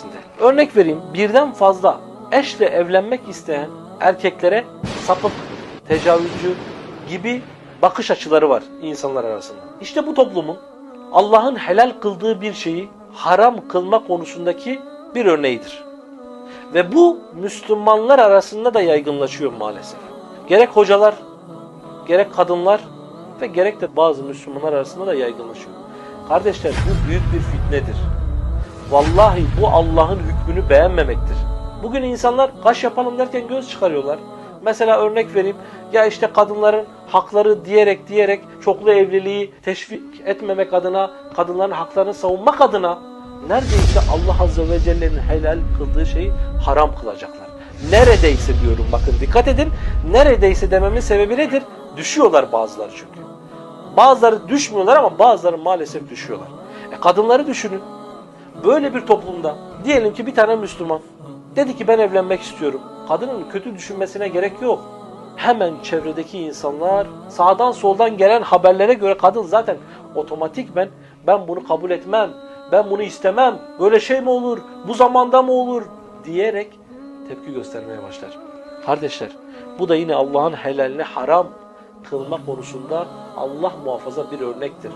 içerisinde. Örnek vereyim birden fazla eşle evlenmek isteyen erkeklere sapık, tecavüzcü gibi bakış açıları var insanlar arasında. İşte bu toplumun Allah'ın helal kıldığı bir şeyi haram kılma konusundaki bir örneğidir. Ve bu Müslümanlar arasında da yaygınlaşıyor maalesef. Gerek hocalar, gerek kadınlar ve gerek de bazı Müslümanlar arasında da yaygınlaşıyor. Kardeşler bu büyük bir fitnedir. Vallahi bu Allah'ın hükmünü beğenmemektir. Bugün insanlar kaş yapalım derken göz çıkarıyorlar. Mesela örnek vereyim. Ya işte kadınların hakları diyerek diyerek çoklu evliliği teşvik etmemek adına, kadınların haklarını savunmak adına neredeyse Allah Azze ve Celle'nin helal kıldığı şeyi haram kılacaklar. Neredeyse diyorum bakın dikkat edin. Neredeyse dememin sebebi nedir? Düşüyorlar bazıları çünkü. Bazıları düşmüyorlar ama bazıları maalesef düşüyorlar. E kadınları düşünün. Böyle bir toplumda diyelim ki bir tane Müslüman dedi ki ben evlenmek istiyorum. Kadının kötü düşünmesine gerek yok. Hemen çevredeki insanlar sağdan soldan gelen haberlere göre kadın zaten otomatik ben ben bunu kabul etmem. Ben bunu istemem. Böyle şey mi olur? Bu zamanda mı olur? diyerek tepki göstermeye başlar. Kardeşler bu da yine Allah'ın helaline haram kılma konusunda Allah muhafaza bir örnektir.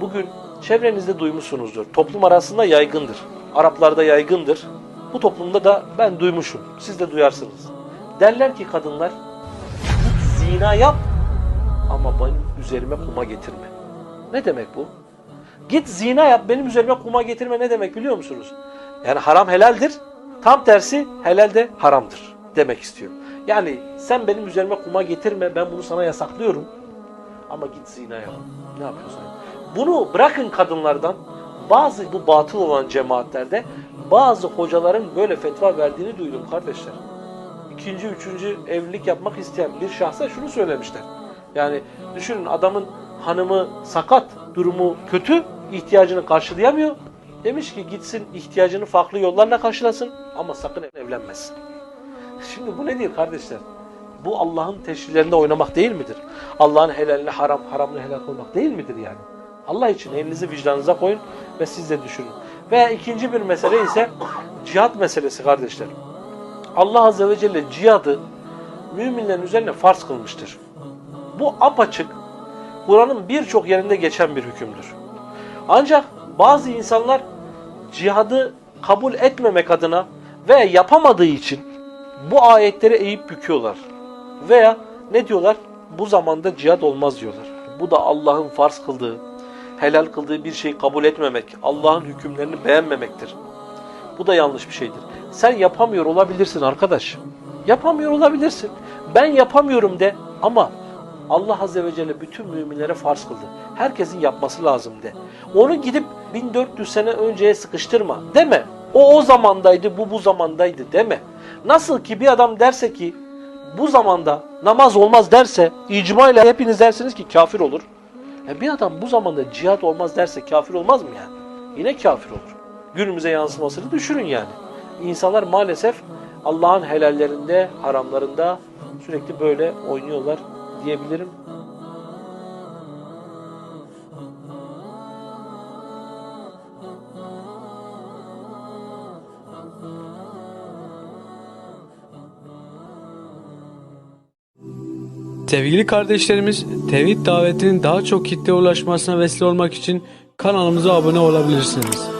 Bugün çevrenizde duymuşsunuzdur. Toplum arasında yaygındır. Araplarda yaygındır. Bu toplumda da ben duymuşum. Siz de duyarsınız. Derler ki kadınlar git zina yap ama benim üzerime kuma getirme. Ne demek bu? Git zina yap benim üzerime kuma getirme ne demek biliyor musunuz? Yani haram helaldir. Tam tersi helal de haramdır demek istiyor. Yani sen benim üzerime kuma getirme ben bunu sana yasaklıyorum. Ama git zina. Ne yapıyorsan. yap. Bunu bırakın kadınlardan bazı bu batıl olan cemaatlerde bazı hocaların böyle fetva verdiğini duydum kardeşler. İkinci, üçüncü evlilik yapmak isteyen bir şahsa şunu söylemişler. Yani düşünün adamın hanımı sakat, durumu kötü, ihtiyacını karşılayamıyor. Demiş ki gitsin ihtiyacını farklı yollarla karşılasın ama sakın evlenmesin. Şimdi bu nedir kardeşler? Bu Allah'ın teşrilerinde oynamak değil midir? Allah'ın helaline haram, haramını helal kılmak değil midir yani? Allah için elinizi vicdanınıza koyun ve siz de düşünün. Ve ikinci bir mesele ise cihat meselesi kardeşler. Allah Azze ve Celle cihadı müminlerin üzerine farz kılmıştır. Bu apaçık Kur'an'ın birçok yerinde geçen bir hükümdür. Ancak bazı insanlar cihadı kabul etmemek adına veya yapamadığı için bu ayetleri eğip büküyorlar. Veya ne diyorlar? Bu zamanda cihad olmaz diyorlar. Bu da Allah'ın farz kıldığı, helal kıldığı bir şeyi kabul etmemek, Allah'ın hükümlerini beğenmemektir. Bu da yanlış bir şeydir. Sen yapamıyor olabilirsin arkadaş. Yapamıyor olabilirsin. Ben yapamıyorum de ama Allah Azze ve Celle bütün müminlere farz kıldı. Herkesin yapması lazım de. Onu gidip 1400 sene önceye sıkıştırma. Deme. O o zamandaydı, bu bu zamandaydı deme. Nasıl ki bir adam derse ki bu zamanda namaz olmaz derse icma ile hepiniz dersiniz ki kafir olur. E bir adam bu zamanda cihat olmaz derse kafir olmaz mı yani? Yine kafir olur. Günümüze yansımasını düşünün yani. İnsanlar maalesef Allah'ın helallerinde, haramlarında sürekli böyle oynuyorlar diyebilirim. Sevgili kardeşlerimiz, tevhid davetinin daha çok kitleye ulaşmasına vesile olmak için kanalımıza abone olabilirsiniz.